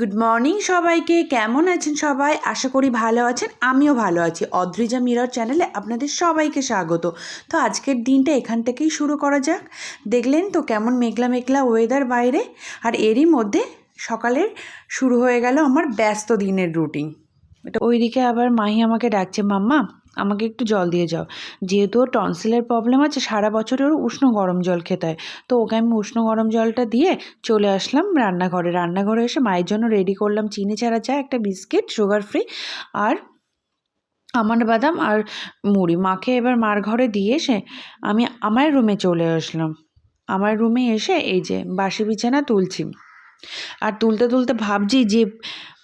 Good morning সবাইকে। কেমন আছেন সবাই? আশা করি ভালো আছেন। আমিও ভালো আছি। অদ্রিজা মিরর চ্যানেলে আপনাদের সবাইকে স্বাগত। তো আজকের দিনটা এখান থেকেই শুরু করা যাক। দেখলেন তো কেমন মেঘলা মেঘলা ওয়েদার বাইরে। আর এরই মধ্যে সকালের শুরু হয়ে গেল আমার ব্যস্ত দিনের রুটিন ওইদিকে আবার মাহি আমাকে ডাকছে, মাম্মা আমাকে একটু জল দিয়ে যাও। যেহেতু ওর টনসিলের প্রবলেম আছে, সারা বছর ওর উষ্ণ গরম জল খেতে হয়। তো ওকে আমি উষ্ণ গরম জলটা দিয়ে চলে আসলাম রান্নাঘরে। রান্নাঘরে এসে মায়ের জন্য রেডি করলাম চিনি ছাড়া চা, একটা বিস্কিট সুগার ফ্রি আর আমন্ড বাদাম আর মুড়ি। মাকে এবার মার ঘরে দিয়ে এসে আমি আমার রুমে চলে আসলাম। আমার রুমে এসে এই যে বাসি বিছানা তুলছি। আর তুলতে তুলতে ভাবছি যে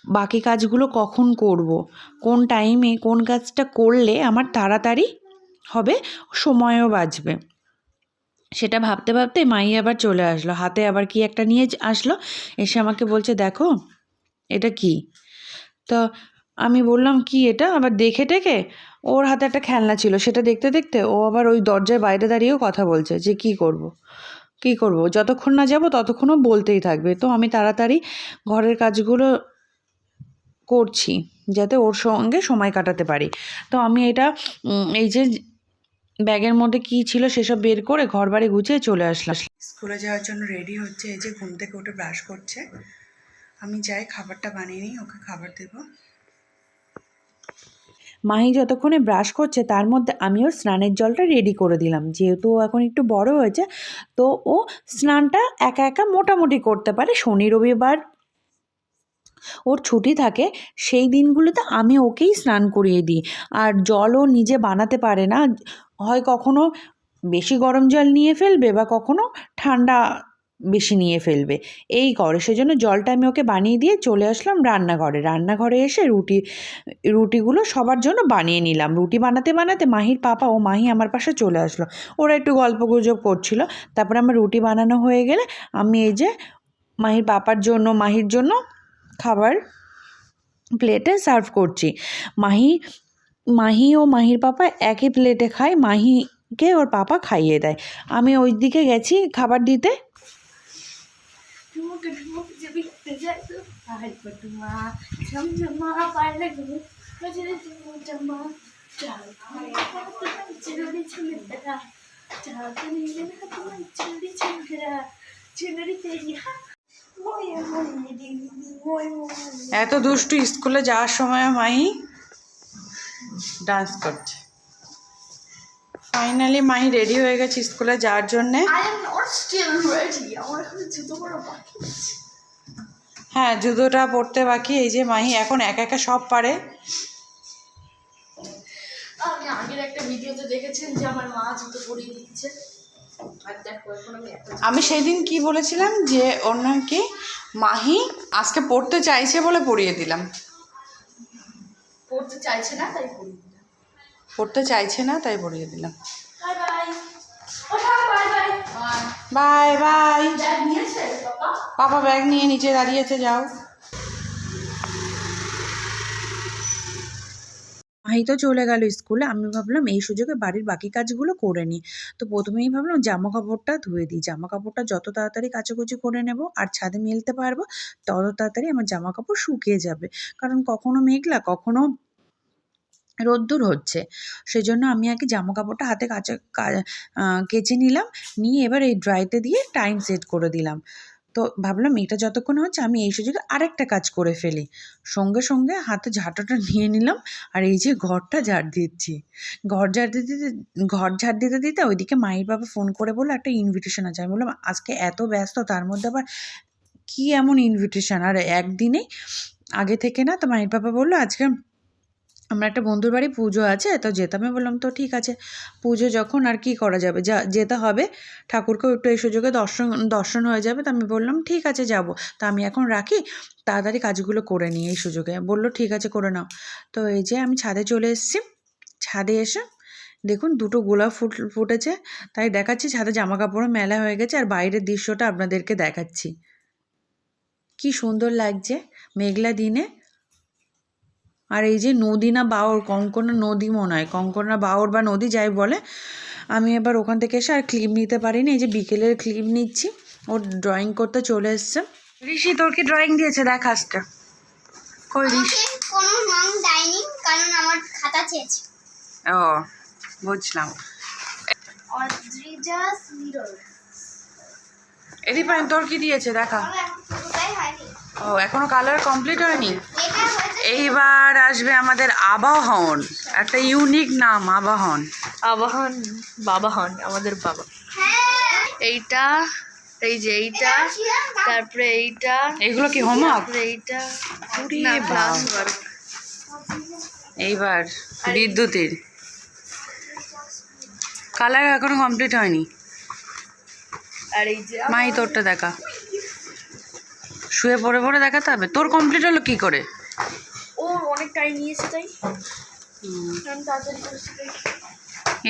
বাকি কাজগুলো কখন করব। কোন টাইমে কোন কাজটা করলে আমার তাড়াতাড়ি হবে? সময়ও বাঁচবে। সেটা ভাবতে ভাবতে মাই আবার চলে আসলো। হাতে আবার কি একটা নিয়ে আসলো? এসে আমাকে বলছে, দেখো, এটা কি? তো আমি বললাম, কি এটা? আবার দেখে টেকে ওর হাতে একটা খেলনা ছিল। সেটা দেখতে দেখতে ও আবার ওই দরজার বাইরে দাঁড়িয়েও কথা বলছে যে, কি করব। কি করব? যতক্ষণ না যাব ততক্ষণও বলতেই থাকবে। তো আমি তাড়াতাড়ি ঘরের কাজগুলো করছি যাতে ওর সঙ্গে সময় কাটাতে পারি। তো আমি এটা এই যে ব্যাগের মধ্যে কি ছিল সেসব বের করে ঘর বাড়ি গুছিয়ে চলে আসলাম। স্কুলে যাওয়ার জন্য রেডি হচ্ছে এই যে ঘুম থেকে উঠে ব্রাশ করছে। আমি যাই খাবারটা বানিয়ে নিই ওকে খাবার দেবো। মাহি যতক্ষণে ব্রাশ করছে তার মধ্যে আমিও স্নানের জলটা রেডি করে দিলাম। যেহেতু ও এখন একটু বড় হয়েছে তো ও স্নানটা একা একা মোটামুটি করতে পারে। শনি রবিবার ওর ছুটি থাকে, সেই দিনগুলোতে আমি ওকেই স্নান করিয়ে দিই। আর জলও নিজে বানাতে পারে না, হয় কখনো বেশি গরম জল নিয়ে ফেলবে বা কখনো ঠান্ডা বেশি নিয়ে ফেলবে। এই করে, সেজন্য জলটা আমি ওকে বানিয়ে দিয়ে চলে আসলাম রান্নাঘরে। রান্নাঘরে এসে রুটি, রুটিগুলো সবার জন্য বানিয়ে নিলাম। রুটি বানাতে বানাতে মাহির পাপা ও মাহি আমার পাশে চলে আসলো। ওরা একটু গল্প গুজব করছিল। তারপরে আমার রুটি বানানো হয়ে গেলে আমি এই যে মাহির পাপার জন্য, মাহির জন্য খাবার প্লেটে সার্ভ করছি মাহি মাহি ও মাহির পাপা একই প্লেটে খায় মাহিকে ওর পাপা খাইয়ে দেয় আমি ওই দিকে গেছি খাবার দিতে এত দুষ্টু স্কুলে যাওয়ার সময় মাহি ডান্স করছে। ফাইনালি মাহি রেডি হয়ে গেছে স্কুলে যাওয়ার জন্যে। হ্যাঁ জুতোটা পড়তে বাকি। এই যে মাহি এখন একা একা সব পারে। আমি আগের একটা ভিডিওতে দেখেছেন যে আমার মা জুতো পরিয়ে দিচ্ছে। আমি এত আমি সেই দিন কি বলেছিলাম যে অন্য কি? মাহি আজকে পড়তে চাইছে বলে পড়িয়ে দিলাম। পড়তে চাইছে না তাই পড়তে চাইছে না তাই পড়িয়ে দিলাম। Bye bye. বাই বাবা? পাপা ব্যাগ নিয়ে নিচে দাঁড়িয়েছে যাও। মাহি তো চলে গেল স্কুলে, আমি ভাবলাম এই সুযোগে বাড়ির বাকি কাজগুলো করে নিই। তো প্রথমেই ভাবলাম জামা কাপড়টা ধুয়ে দিই। জামা কাপড়টা যত তাড়াতাড়ি কাচাকুচি করে নেব আর ছাদে মেলতে পারব, তত তাড়াতাড়ি আমার জামা কাপড় শুকিয়ে যাবে। কারণ কখনো মেঘলা, কখনো রোদ্দুর হচ্ছে। সেজন্য আমি আগে জামা কাপড়টা হাতে কাচা কেচে নিলাম, নিয়ে এবার এই ড্রাইতে দিয়ে টাইম সেট করে দিলাম। তো ভাবলাম এটা যতক্ষণ হচ্ছে আমি এই সুযোগে আরেকটা কাজ করে ফেলি। সঙ্গে সঙ্গে হাতে ঝাঁটাটা নিয়ে নিলাম আর এই যে ঘরটা ঝাড় দিচ্ছি। ঘর ঝাড় দিতে দিতে, ঘর ঝাড় দিতে দিতে ওইদিকে মায়ের বাবা ফোন করে বলল, একটা ইনভিটেশন আছে। আমি বললাম, আজকে এত ব্যস্ত, তার মধ্যে আবার কী এমন ইনভিটেশন আর একদিনেই আগে থেকে না তো মায়ের বাবা বলল, আজকে আমরা একটা বন্ধুর বাড়ি, পুজো আছে, তো যেতে আমি বললাম, তো ঠিক আছে। পুজো যখন আর কি করা যাবে? যা, যেতে হবে। ঠাকুরকেও একটু এই সুযোগে দর্শন দর্শন হয়ে যাবে। তো আমি বললাম, ঠিক আছে, যাব। তো আমি এখন রাখি, তাড়াতাড়ি কাজগুলো করে নিই এই সুযোগে। বলল, ঠিক আছে, করে নাও। তো এই যে আমি ছাদে চলে এসেছি। ছাদে এসে দেখুন, দুটো গোলাপ ফুট, ফুটেছে। তাই দেখাচ্ছি, ছাদে জামা কাপড়ও মেলা হয়ে গেছে। আর বাইরের দৃশ্যটা আপনাদেরকে দেখাচ্ছি। কি সুন্দর লাগছে, মেঘলা দিনে। আর এই যে নদী না বাওর কঙ্কনা নদী মনে হয়। কঙ্কনা বাওর বা নদী যাই বলে আমি এবার ওখান থেকে এসে আর ক্লিপ নিতে পারিনি। এই যে বিকেলের ক্লিপ নিচ্ছি। ওর ড্রয়িং করতে চলে এসছে। ঋষি তোর কি ড্রয়িং দিয়েছে? দেখ আজকে। কই ঋষি? কোনো রং দেয়নি কারণ আমার খাতা চেয়েছে। ও বুঝলাম। এদিপাইন তোর কি দিয়েছে? দেখা। ও এখনও কালার কমপ্লিট হয়নি? এইবার আসবে আমাদের আবাহন একটা ইউনিক নাম আবাহন। আবাহন বাবা হন আমাদের বাবা। এইটা এই যে এইটা তারপরে এইটা এগুলো কি হোমওয়ার্ক এইটা এইবার বিদ্যুতের। কালার এখনও কমপ্লিট হয়নি। আর এই যে মাই তোরটা দেখা। শুয়ে পড়ে পড়ে দেখাতে হবে। তোর কমপ্লিট হলো কি করে? তাই।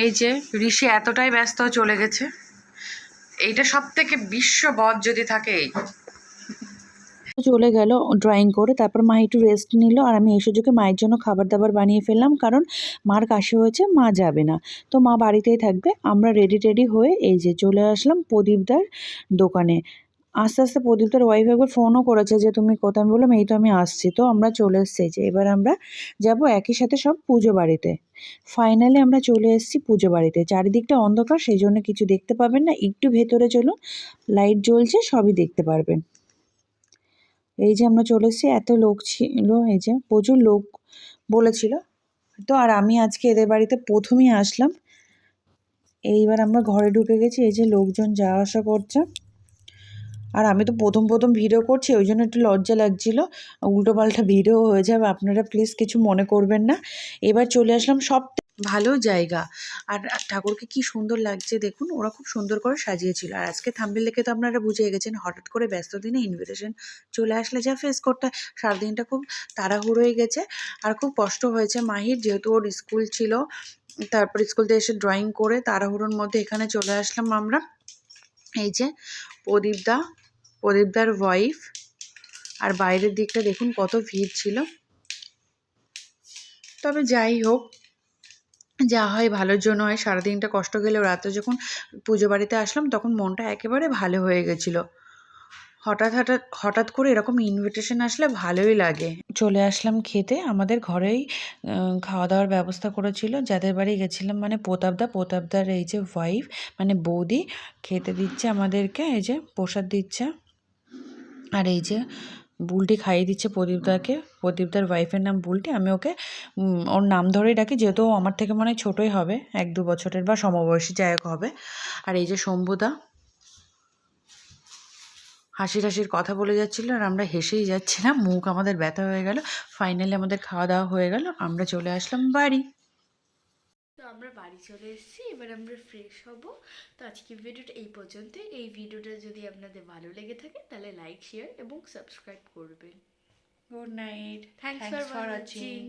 এই যে ঋষি এতটাই ব্যস্ত চলে গেছে এইটা সব থেকে বিশ্ব বধ যদি থাকে এই। চলে গেল ড্রয়িং করে তারপর মা একটু রেস্ট নিল আর আমি এই সুযোগে মায়ের জন্য খাবার দাবার বানিয়ে ফেললাম কারণ মার কাশি হয়েছে মা যাবে না। তো মা বাড়িতেই থাকবে আমরা রেডি টেডি হয়ে এই যে চলে আসলাম প্রদীপদার দোকানে। আস্তে আস্তে প্রদীপদার ওয়াইফ একবার ফোনও করেছে যে, তুমি কোথায়? আমি বললাম, এই তো আমি আসছি। তো আমরা চলে এসেছি যে, এবার আমরা যাব একই সাথে সব পুজো বাড়িতে। ফাইনালি আমরা চলে এসেছি পুজো বাড়িতে। চারিদিকটা অন্ধকার, সেই জন্য কিছু দেখতে পাবেন না। একটু ভেতরে চলুন লাইট জ্বলছে, সবই দেখতে পারবেন। এই যে আমরা চলে এসেছি, এত লোক ছিল, এই যে প্রচুর লোক বলেছিল। তো আর আমি আজকে এদের বাড়িতে প্রথমেই আসলাম। এইবার আমরা ঘরে ঢুকে গেছি, এই যে লোকজন যাওয়া আসা করছে। আর আমি তো প্রথম প্রথম ভিডিও করছি, ওই জন্য একটু লজ্জা লাগছিল। উল্টো পাল্টা ভিডিও হয়ে যাবে, আপনারা প্লিজ কিছু মনে করবেন না। এবার চলে আসলাম সব ভালো জায়গা। আর ঠাকুরকে কি সুন্দর লাগছে দেখুন, ওরা খুব সুন্দর করে সাজিয়েছিল। আর আজকে থাম্বেল দেখে তো আপনারা বুঝে গেছেন, হঠাৎ করে ব্যস্ত দিনে ইনভিটেশন চলে আসলে যা ফেস করতে সারাদিনটা খুব তাড়াহুড়ো হয়ে গেছে, আর খুব কষ্ট হয়েছে। মাহির যেহেতু ওর স্কুল ছিল, তারপর স্কুল থেকে এসে ড্রয়িং করে তাড়াহুড়োর মধ্যে এখানে চলে আসলাম আমরা। এই যে প্রদীপদা প্রদীপদার ওয়াইফ আর বাইরের দিকটা দেখুন কত ভিড় ছিল। তবে যাই হোক, যা হয় ভালোর জন্য হয়। সারাদিনটা কষ্ট গেলেও রাতে যখন পুজো বাড়িতে আসলাম, তখন মনটা একেবারে ভালো হয়ে গেছিল। হঠাৎ হঠাৎ হঠাৎ করে এরকম ইনভিটেশন আসলে ভালোই লাগে। চলে আসলাম খেতে। আমাদের ঘরেই খাওয়া দাওয়ার ব্যবস্থা করেছিল। যাদের বাড়ি গেছিলাম মানে প্রতাপদা। প্রতাপদার এই যে ওয়াইফ মানে বৌদি, খেতে দিচ্ছে আমাদেরকে। এই যে প্রসাদ দিচ্ছে। আর এই যে বুলটি খাইয়ে দিচ্ছে প্রদীপদাকে। প্রদীপদার ওয়াইফের নাম বুলটি। আমি ওকে ওর নাম ধরেই ডাকি, যেহেতু আমার থেকে মনে হয় ছোটোই হবে, এক দু বছরের বা সমবয়সী যাই হবে। আর এই যে শম্ভুদা, হাসির হাসির কথা বলে যাচ্ছিল আর আমরা হেসেই যাচ্ছিলাম। মুখ আমাদের ব্যথা হয়ে গেল ফাইনালি আমাদের খাওয়া দাওয়া হয়ে গেল, আমরা চলে আসলাম বাড়ি। আমরা বাড়ি চলে এসেছি এবার আমরা ফ্রেশ হব। তো আজকে ভিডিওটা এই পর্যন্ত এই ভিডিওটা যদি আপনাদের ভালো লেগে থাকে তাহলে লাইক শেয়ার এবং সাবস্ক্রাইব করবেন। Good night thanks for watching